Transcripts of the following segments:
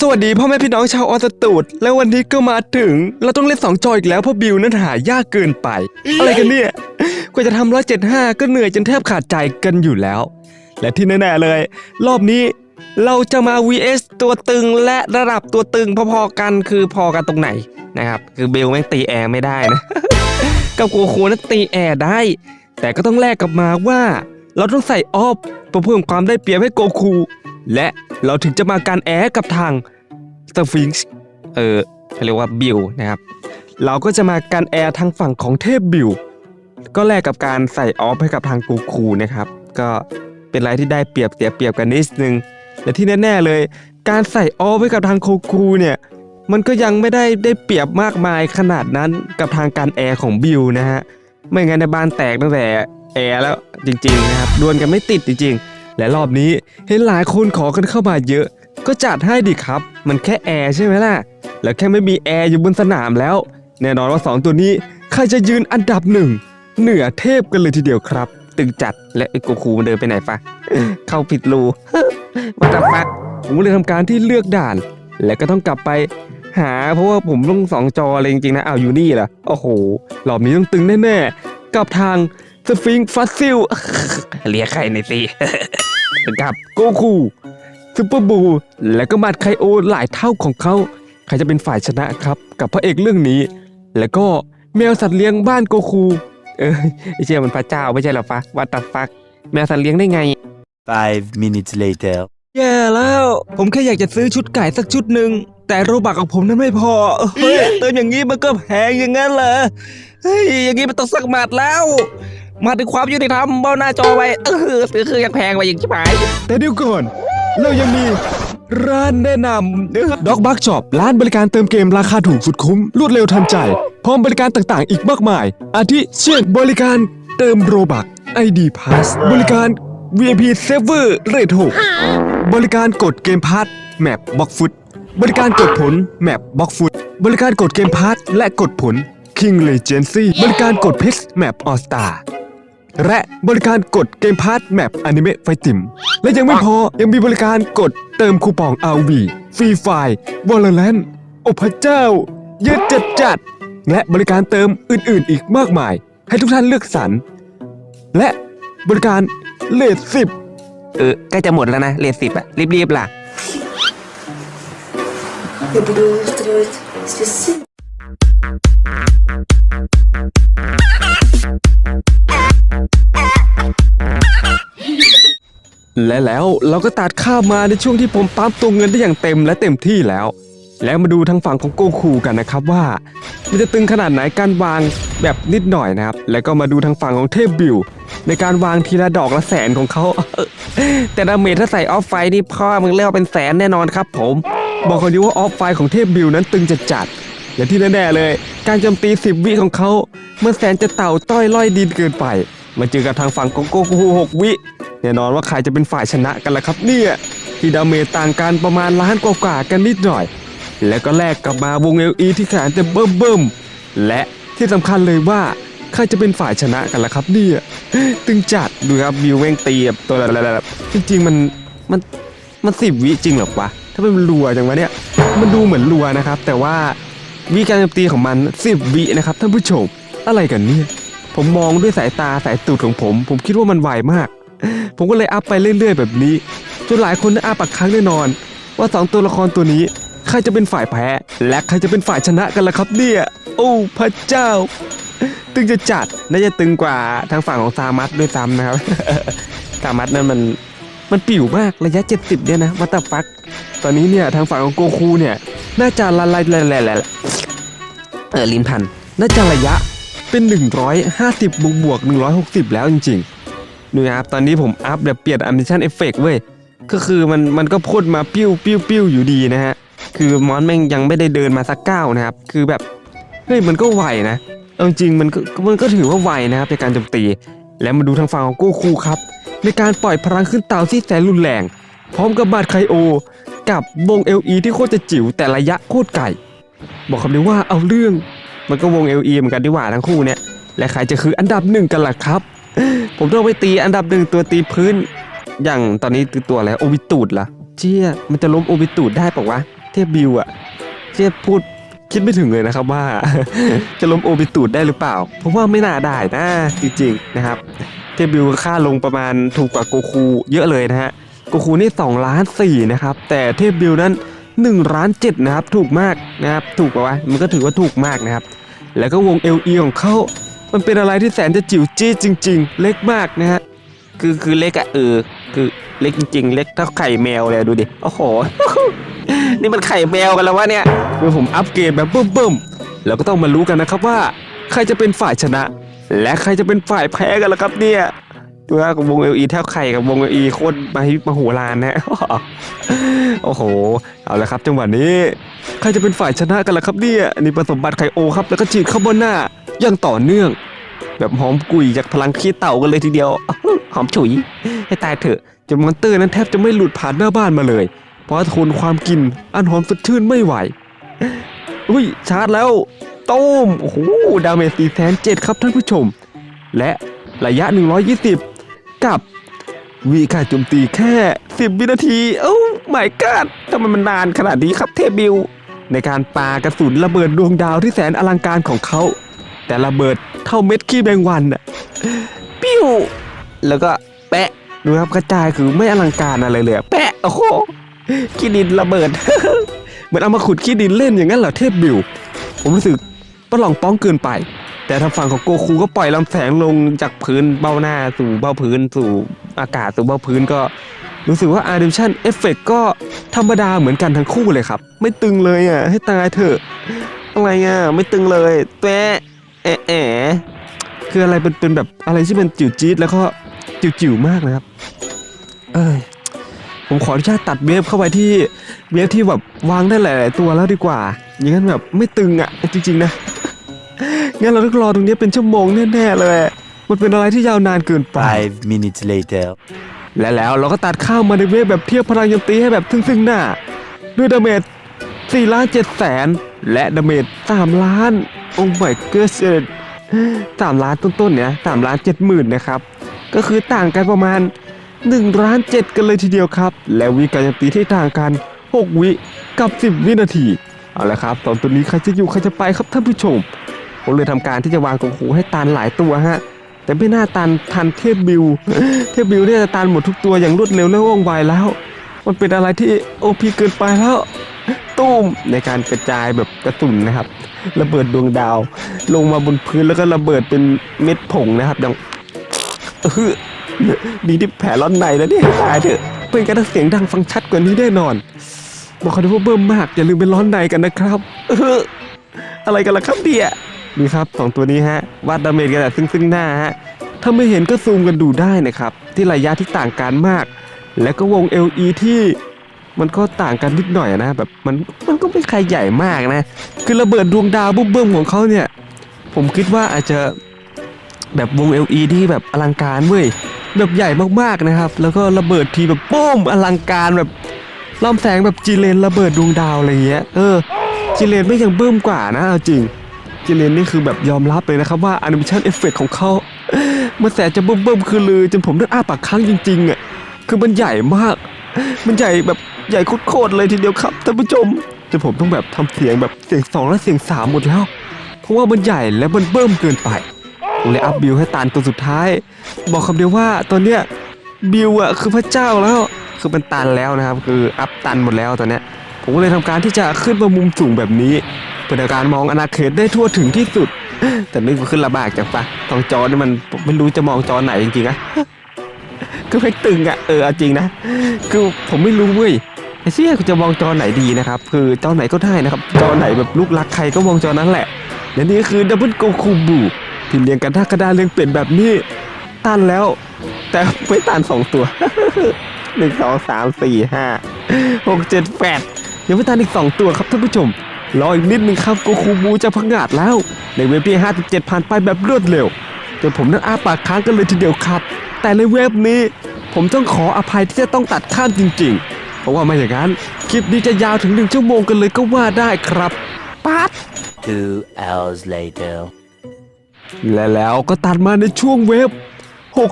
สวัสดีพ่อแม่พี่น้องชาวออสตูด แล้ววันนี้ก็มาถึง เราต้องเล่นสองจออีกแล้วเพราะบิวนั้นหายากเกินไป อะไรกันเนี่ย กว่าจะทำร้อยเจ็ดห้าก็เหนื่อยจนแทบขาดใจกันอยู่แล้ว และที่แน่ๆเลย รอบนี้เราจะมา vs ตัวตึงและระดับตัวตึงพอๆกันคือพอกันตรงไหนนะครับ คือเบลแม่งตีแอร์ไม่ได้นะ กับโกโคนั้นตีแอร์ได้ แต่ก็ต้องแลกกลับมาว่า เราต้องใส่ออฟเพื่อเพิ่มความได้เปรียบให้โกคู และเราถึงจะมาการแอร์กับทางสฟิงซ์เออเขาเรียกว่าบิลนะครับ เราก็จะมาการแอร์ทางฝั่งของเทพบิลก็แลกกับการใส่ออฟให้กับทางโกคูนะครับ ก็เป็นอะไรที่ได้เปรียบเสียเปรียบกันนิดนึงและที่แน่ๆเลย การใส่ออฟให้กับทางโกคูเนี่ยมันก็ยังไม่ได้ได้เปรียบมากมายขนาดนั้นกับทางการแอร์ของบิลนะฮะไม่งั้นในบ้านแตกตั้งแต่แอร์แล้วจริงๆนะครับดวลกันไม่ติดจริงๆ และรอบนี้เห็นหลายคนขอกันเข้ามาเยอะ ก็จัดให้ดิครับ มันแค่แอร์ใช่ไหมล่ะ แล้วแค่ไม่มีแอร์อยู่บนสนามแล้ว แน่นอนว่า 2 ตัวนี้ใครจะยืนอันดับหนึ่งเหนือเทพกันเลยทีเดียวครับ ตึงจัดและไอ้โกคูมันเดินไปไหนฟะเข้าผิดรูวัตฟักผมเลยทำการที่เลือกด่าน และก็ต้องกลับไปหาเพราะว่าผมต้องสองจอเลยจริงๆนะเอาอยู่นี่เหรอโอ้โหรอบนี้ต้องตึงแน่ๆกับทาง สฟิงฟัสซิล เรียกใครในอยสิกับโกคูซูเปอร์บู และก็มาดไคโอหลายเท่าของเขา ใครจะเป็นฝ่ายชนะครับ กับพระเอกเรื่องนี้ แล้วก็แมวสัตว์เลี้ยงบ้านโกคู เออไอเชี่ยมันพระเจ้าไม่ใช่เหรอฟะวัตฟัก แมวสัตว์เลี้ยงได้ไง Five minutes later. แย่แล้ว ผมแค่อยากจะซื้อชุดไก่สักชุดหนึ่งแต่โรบักของผมนั้นไม่พอ เฮ้ยเติมอย่างนี้มันก็แพงอย่างนั้นเหรอ เฮ้ยอย่างนี้มันต้องสักหมัดแล้ว มาถึงความยุติธรรมเบ้าหน้าจอไว้เออซื้อคือยังแพงไปอย่างชิบหาย แต่เดี๋ยวก่อน เรายังมีร้านแนะนำด็อกบักช็อปร้านบริการเติมเกมราคาถูกสุดคุ้ม รวดเร็วทันใจ พร้อมบริการต่างๆ อีกมากมาย อาทิเช่นบริการเติมโรบัก ID Pass บริการ VIP Server Rate 6บริการกดเกมพาร์ทแมปบล็อกฟุตบริการกดผลแมปบล็อกฟุตบริการกดเกมพาร์ทและกดผล King Legacy บริการกดพชรแมปออสตา และบริการกดเกมพาร์ทแมปอนิเมะไฟติมและยังไม่พอยังมีบริการกดเติมคูปอง RV ฟรีไฟวอลเลนโอ้พระเจ้า เยอะจัดจัดๆและบริการเติมอื่นๆ อีกมากมาย ให้ทุกท่านเลือกสรร และบริการเลทสิบ เออใกล้จะหมดแล้วนะเลทสิบอะรีบๆล่ะ Я буду устраивать здесь сын. และแล้วเราก็ตัดข้ามมาในช่วงที่ผมปั๊มตัวเงินได้อย่างเต็มและเต็มที่แล้ว แล้วมาดูทางฝั่งของโกคูกันนะครับว่า มันจะตึงขนาดไหนการวางแบบนิดหน่อยนะครับ แล้วก็มาดูทางฝั่งของเทพบิวในการวางทีละดอกละแสนของเขา แต่ดาเมจถ้าใส่ออฟไฟนี่พ่อมึงเรียกว่าเป็นแสนแน่นอนครับ ผม บอกคนดีว่าออฟไฟของเทพบิวนั้นตึงจัดจัด และที่แน่ๆเลย การโจมตี 10 วิของเขาเมื่อแสนจะเต่าต้อยล่อยดินเกินไป มาเจอกับทางฝั่งของโกคู6วิแน่นอนว่าใครจะเป็นฝ่ายชนะกันล่ะครับเนี่ยที่ดาเมจต่างกันประมาณล้านกว่าๆกันนิดหน่อย แล้วก็แลกกลับมาวงเอลีที่แขนจะเบิ่มเบิ่มและที่สำคัญเลยว่าใครจะเป็นฝ่ายชนะกันล่ะครับเนี่ยตึงจัดดูครับบิวแม่งตีแบบตัวแบบจริงๆมันมันมันสิบวิจริงหรอวะถ้าเป็นรัวจังวะเนี่ยมันดูเหมือนรัวนะครับ แต่ว่า วิการโจมตีของมันสิบวินะครับท่านผู้ชมอะไรกันเนี่ยผมมองด้วยสายตาสายตูดของผม ผมคิดว่ามันไวมาก ผมก็เลยอัพไปเรื่อยๆ แบบนี้จนหลายคนได้อัพปักครั้งแน่นอน ว่าสองตัวละครตัวนี้ใครจะเป็นฝ่ายแพ้ และใครจะเป็นฝ่ายชนะกันล่ะครับเนี่ยโอ้พระเจ้า ตึงจะจัดน่าจะตึงกว่าทางฝั่งของซามัสด้วยซ้ำนะครับซามัสนั่นมันมันปิ่วมากระยะ 70เนี่ยนะวัตฟัก ตอนนี้เนี่ยทางฝั่งของโกคูเนี่ยน่าจะละลายละลายละลาย เออลิ้นพันน่าจะระยะเป็น 150 บวกบวก 160 แล้วจริงๆดูนะครับตอนนี้ผมอัพแบบเปลี่ยน animation effect เว้ยก็คือมันมันก็พ่นมาปิ้วปิ้วปิ้วอยู่ดีนะฮะคือมอนแม่งยังไม่ได้เดินมาสักก้าวนะครับ คือแบบเฮ้ยมันก็ไหวนะเอาจริงมันก็มันก็ถือว่าไหวนะครับในการโจมตี แล้วมาดูทางฝั่งของโกคูครับ ในการปล่อยพลังขึ้นเตาที่แสนรุนแรง พร้อมกับบาดไคโอ กับวง LE ที่โคตรจะจิ๋วแต่ระยะโคตรไกล บอกคำเดียวว่าเอาเรื่อง มันก็วง LE เหมือนกันดีกว่าทั้งคู่เนี่ย และใครจะคืออันดับหนึ่งกันล่ะครับ ผมต้องไปตีอันดับหนึ่งตัวตีพื้น อย่างตอนนี้คือตัวอะไรโอวิตูดล่ะเชี่ยมันจะล้มโอบิตูดได้ปะวะ เทพบิวอะเชี่ยพูดคิดไม่ถึงเลยนะครับว่า จะล้มโอบิตูดได้หรือเปล่า เพราะว่าไม่น่าได้นะจริงๆนะครับ เทพบิวค่าลงประมาณถูกกว่าโกคูเยอะเลยนะฮะโกคูนี่2ล้าน4นะครับแต่เทพบิวนั้น 1ล้าน7นะครับถูกมากนะครับถูกปะวะมันก็ถือว่าถูกมากนะครับ แล้วก็วง LE ของเขามันเป็นอะไรที่แสนจะจิ๋วจี้จริง ๆ เล็กมากนะฮะคือคือเล็กอะเออคือเล็กจริง ๆ เล็กเท่าไข่แมวเลยดูดิโอ้โห นี่มันไข่แมวกันแล้ววะเนี่ยเมื่อผมอัปเกรดแบบเบิ่มๆแล้วก็ต้องมารู้กันนะครับว่า ใครจะเป็นฝ่ายชนะ และใครจะเป็นฝ่ายแพ้กันล่ะครับเนี่ย ดูนะกับวง LE แทบไข่กับวง LE โคตรมาฮิมาโหฬารนะโอ้โห เอาละครับจังหวะนี้ ใครจะเป็นฝ่ายชนะกันล่ะครับเนี่ยนี่ประสมบัติไคโอครับแล้วก็ฉีดเข้าบนหน้าอย่างต่อเนื่อง แบบหอมกุยจากพลังขี้เต่ากันเลยทีเดียวหอมฉุย ให้ตายเถอะจนมอนเตอร์นั้นแทบจะไม่หลุดผ่านหน้าบ้านมาเลย เพราะทนความกินอันหอมสดชื่นไม่ไหวอุ้ยชาร์จแล้วต้มโอ้โหดาเมจสี่แสนเจ็ดครับท่านผู้ชม และระยะ 120 กับวีค่าโจมตีแค่ 10 วินาที เอ้าไม่กาดทำไมมันนานขนาดนี้ครับเทพบิว ในการปากระสุนระเบิดดวงดาวที่แสนอลังการของเขา แต่ระเบิดเท่าเม็ดขี้แมงวันน่ะปิ้ว แล้วก็แปะดูครับกระจายคือไม่อลังการอะไรเลยแปะโอ้โหขี้ดินระเบิดเหมือนเอามาขุดขี้ดินเล่นอย่างนั้นเหรอเทพบิว ผมรู้สึกประหลองป้องเกินไป แต่ทางฝั่งของโกคูก็ปล่อยลำแสงลงจากพื้นเบ้าหน้าสู่เบ้าพื้นสู่อากาศสู่เบ้าพื้นก็รู้สึกว่า Animation Effect ก็ธรรมดาเหมือนกันทั้งคู่เลยครับ ไม่ตึงเลยอะ ให้ตายเถอะ อะไรอะ ไม่ตึงเลยแปะแอะแอะคืออะไรเป็นเป็นแบบอะไรที่มันจิ๋วจี๊ดแล้วก็จิ๋วจิ๋วๆมากนะครับ เอ้ยผมขออนุญาตตัดเวฟเข้าไปที่เวฟที่แบบวางได้หลาย ๆ ตัวแล้วดีกว่า อย่างนั้นแบบไม่ตึงอะ จริง ๆ นะ งั้นเราต้องรอตรงนี้เป็นชั่วโมงแน่ๆเลย มันเป็นอะไรที่ยาวนานเกินไป Five minutes later. และแล้วเราก็ตัดข้ามมาในเวฟแบบเทียบพลังโจมตีให้แบบซึ่งๆหน้า ด้วยดาเมจ4ล้าน7แสน และดาเมจ3ล้าน โอ้ my god 3ล้านต้นๆเนี่ย3ล้าน7หมื่นนะครับ ก็คือต่างกันประมาณ1ล้าน7กันเลยทีเดียวครับ และวิการโจมตีที่ต่างกัน 6 วิกับ 10 วินาที เอาละครับตอนตัวนี้ใครจะอยู่ใครจะไปครับท่านผู้ชม ผมเลยทำการที่จะวางกองหูให้ตันหลายตัวฮะ แต่ไม่น่าตันทันเทพบิว เทพบิวเนี่ยจะตันหมดทุกตัวอย่างรวดเร็วและว่องไวแล้ว มันเป็นอะไรที่โอพีเกินไปแล้วตุ้มในการกระจายแบบกระสุนนะครับ ระเบิดดวงดาว ลงมาบนพื้นแล้วก็ระเบิดเป็นเม็ดผงนะครับดังเออดีที่แผลร้อนในแล้วเนี่ยตายเถอะเป็นการเสียงดังฟังชัดกว่านี้แน่นอน บอกเขาด้วยว่าเบิ่มมากอย่าลืมเป็นร้อนในกันนะครับ เอออะไรกันล่ะครับเดีย นี่ครับสองตัวนี้ฮะวัดดาเมจกันแบบซึ่งซึ่งหน้าฮะถ้าไม่เห็นก็ซูมกันดูได้นะครับ ที่ระยะที่ต่างกันมาก และก็วง LE ที่มันก็ต่างกันนิดหน่อยนะแบบมันมันก็ไม่ใครใหญ่มากนะ คือระเบิดดวงดาวบุ้มเบิ้มของเขาเนี่ย ผมคิดว่าอาจจะแบบวง LE ที่แบบอลังการเว้ยแบบใหญ่มากๆนะครับ แล้วก็ระเบิดทีแบบโป้มอลังการแบบลำแสงแบบจีเลนระเบิดดวงดาวอะไรเงี้ยเออจีเลนไม่ยังเบิ้มกว่านะเอาจริง จเลนนี่คือแบบยอมรับเลยนะครับว่า Animation Effect ของเขามันแสนจะเบิ่มๆคือลือจนผมต้องอ้าปากค้างจริงๆอะคือมันใหญ่มาก มันใหญ่แบบใหญ่โคตรๆเลยทีเดียวครับท่านผู้ชมจนผมต้องแบบทำเสียงแบบเสียงสองและเสียงสามหมดแล้ว เพราะว่ามันใหญ่และมันเบิ่มเกินไปผมเลยอัพบิวให้ตานตัวสุดท้าย บอกคำเดียวว่าตอนเนี้ยบิวอะคือพระเจ้าแล้ว คือมันตันแล้วนะครับ คืออัพตันหมดแล้วตอนเนี้ย ผมก็เลยทำการที่จะขึ้นมามุมสูงแบบนี้เพื่อการมองอาณาเขตได้ทั่วถึงที่สุด แต่นี่ก็ขึ้นลำบากจังปะตองจอนี่มันไม่รู้จะมองจอไหนจริงๆอะก็ไม่ตึงอะเออจริงนะคือผมไม่รู้เว้ยไอ้เชี่ยจะมองจอไหนดีนะครับคือจอไหนก็ได้นะครับจอไหนแบบลูกรักใครก็มองจอนั้นแหละและนี่คือดับเบิลโกคูบูที่เรียงกันท่ากระดานเรียงเปลี่ยนแบบนี้ตันแล้ว แต่ไม่ตันสองตัวหนึ่งสองสามสี่ห้าหกเจ็ดแปด ยังไม่ตันอีกสองตัวครับท่านผู้ชม รออีกนิดนึงครับโกคูบูจะพังงาดแล้ว ในเว็บที่ 57 ผ่านไปแบบรวดเร็วจนผมนั้นอ้าปากค้างกันเลยทีเดียวครับ แต่ในเว็บนี้ผมต้องขออภัยที่จะต้องตัดข้ามจริง ๆ เพราะว่าไม่อย่างนั้น คลิปนี้จะยาวถึงหนึ่งชั่วโมงกันเลยก็ว่าได้ครับป๊าด Two hours later. และแล้วก็ตัดมาในช่วงเว็บ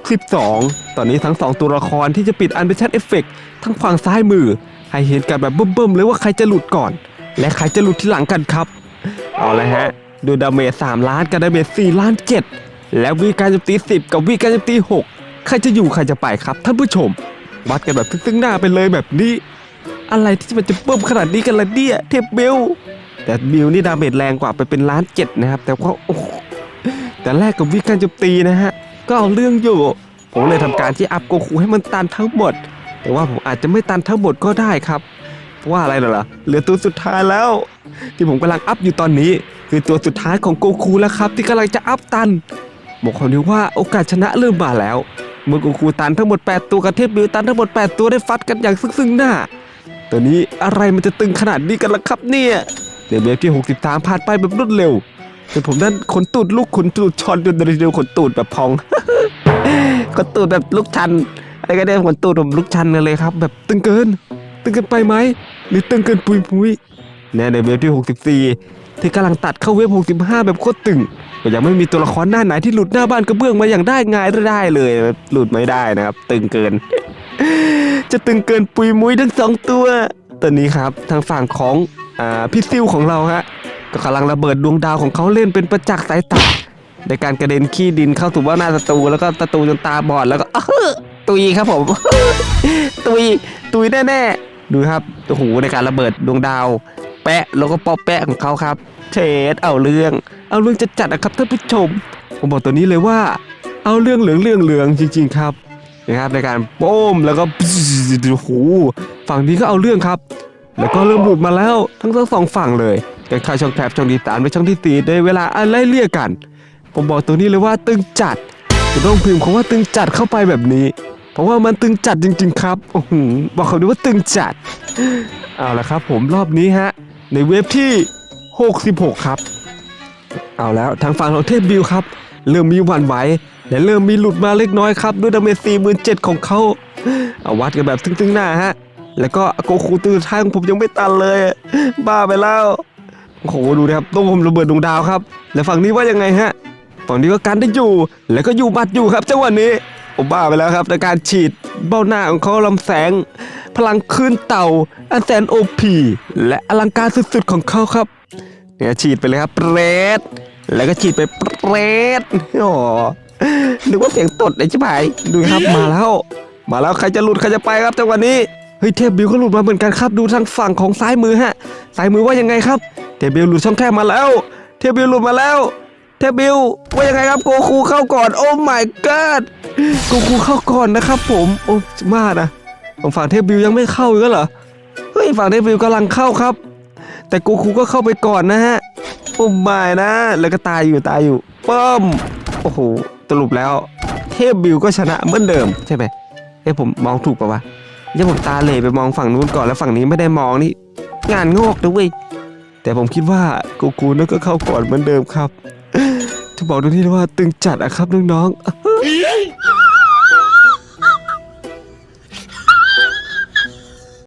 62 ตอนนี้ทั้ง 2 ตัวละครที่จะปิด Animation Effect ทั้งฝั่งซ้ายมือ ให้เห็นกันแบบเบิ่มๆเลยว่าใครจะหลุดก่อน และใครจะหลุดที่หลังกันครับ เอาละฮะ ดูดาเมจ3ล้านกับดาเมจ4ล้าน7แล้ววิการโจมตี10กับวิการโจมตี6ใครจะอยู่ใครจะไปครับท่านผู้ชม วัดกันแบบซึ่งๆหน้าไปเลยแบบนี้ อะไรที่มันจะเบิ่มขนาดนี้กันละเนี่ยเทพบิลแต่บิลนี่ดาเมจแรงกว่าไปเป็นล้านเจ็ดนะครับ แต่ว่าโอ้แต่แรกกับวิการโจมตีนะฮะ ก็เอาเรื่องอยู่ ผมเลยทำการที่อัพโกคูให้มันตันทั้งหมด แต่ว่าผมอาจจะไม่ตันทั้งหมดก็ได้ครับเพราะว่าอะไรเหรอล่ะเหลือตัวสุดท้ายแล้ว ที่ผมกำลังอัพอยู่ตอนนี้ คือตัวสุดท้ายของโกคูแล้วครับ ที่กำลังจะอัพตันบอกคนนี้ว่าโอกาสชนะเริ่มมาแล้วเมื่อโกคูตันทั้งหมด 8 ตัวกับเทพบิวตันทั้งหมด 8 ตัวได้ฟัดกันอย่างซึ่งๆหน้าตัวนี้อะไรมันจะตึงขนาดนี้กันล่ะครับเนี่ยเดี๋ยวเวฟที่ 63ผ่านไปแบบรวดเร็วแต่ผมนั่นขนตูดลูกขนตูดชอนจนเร็วขนตูดแบบพองขนตูดแบบลูกชัน อะไรก็ได้ขนตูดผมลูกชันกันเลยครับ แบบตึงเกิน ตึงเกินไปไหมหรือตึงเกินปุยปุยแน่ในเวฟที่ 64 ที่กำลังตัดเข้าเวฟ65 แบบโคตรตึงก็ยังไม่มีตัวละครหน้าไหนที่หลุดหน้าบ้านกระเบื้องมาอย่างได้ง่ายได้เลย หลุดไม่ได้นะครับ ตึงเกิน จะตึงเกินปุยมุ้ยทั้งสองตัวตอนนี้ครับทางฝั่งของอพี่ซิวของเราฮะก็กำลังระเบิดดวงดาวของเขาเล่นเป็นประจักษ์สายตาในการกระเด็นขี้ดินเข้าสู่ว่าหน้าศัตรูแล้วก็ศัตรูจนตาบอดแล้วก็ ตุยครับผม ตุยตุยแน่ๆดูครับโอ้โหในการระเบิดดวงดาว แปะแล้วก็ป๊อปแปะของเขาครับเชดเอาเรื่อง เอาเรื่องจะจัดนะครับท่านผู้ชม ผมบอกตัวนี้เลยว่า เอาเรื่องเหลืองเรื่องเหลืองจริง ๆ ครับนะครับในการโป้มแล้วก็โอ้โหฝั่งนี้ก็เอาเรื่องครับ แล้วก็เริ่มหลุดมาแล้วทั้งทั้งสองฝั่งเลยอย่างทายช่องแทบช่องดีตามไปช่องที่ตีในเวลาอะไรเรียกกัน ผมบอกตัวนี้เลยว่าตึงจัดจะต้องพิมพ์คำว่าตึงจัดเข้าไปแบบนี้ ราะว่ามันตึงจัดจริง ๆ ครับโอ้โหบอกเขาดูว่าตึงจัด เอาละครับ ผมรอบนี้ฮะ ในเว็บที่ 66 ครับ เอาแล้วทางฝั่งของเทพบิวครับ เริ่มมีหวั่นไหวและเริ่มมีหลุดมาเล็กน้อยครับ ด้วยดาเมจ47,000ของเขาเอาวัดกันแบบตึงๆหน้าฮะ แล้วก็โกคูตื่นท้ายของผมยังไม่ตันเลย บ้าไปแล้วโอ้โหดูนะครับต้องผมระเบิดดวงดาวครับ แล้วฝั่งนี้ว่ายังไงฮะ ฝั่งนี้ก็กันได้อยู่ แล้วก็อยู่บัดอยู่ครับจังหวะนี้ ผมบ้าไปแล้วครับในการฉีดเบ้าหน้าของเขาลำแสง พลังคลื่นเต่าอันแสนโอพีและอลังการสุดๆของเขาครับเนี่ยฉีดไปเลยครับเปรตแล้วก็ฉีดไปเปรตโอ้นึกว่าเสียงตดไอ้ชิบหายดูครับมาแล้ว มาแล้วใครจะหลุดใครจะไปครับจังหวะนี้เฮ้ยเทพบิวก็หลุดมาเหมือนกันครับดูทางฝั่งของซ้ายมือฮะซ้ายมือว่ายังไงครับเทพบิวหลุดช่องแคบมาแล้ว เทพบิวหลุดมาแล้ว เทบิวว่ายังไงครับโกคูเข้าก่อนโอ้ my god โกคูเข้าก่อนนะครับผมโอ้มากนะของฝั่งเทบิวยังไม่เข้าอีกเหรอเฮ้ยฝั่งเทบิวกำลังเข้าครับ แต่โกคูก็เข้าไปก่อนนะฮะโอ้ไม่นะแล้วก็ตายอยู่ตายอยู่ป้อมโอ้โหสรุปแล้ว เทพบิวก็ชนะเหมือนเดิมใช่ไหมเอ้ผมมองถูกปะวะยังผมตาเหล่ไปมองฝั่งนู้นก่อนแล้วฝั่งนี้ไม่ได้มองนี่งานงอกนะเว้ยแต่ผมคิดว่าโกคูนั่นก็เข้าก่อนเหมือนเดิมครับ จะบอกตรงนี้เลยว่าตึงจัดอะครับน้องๆ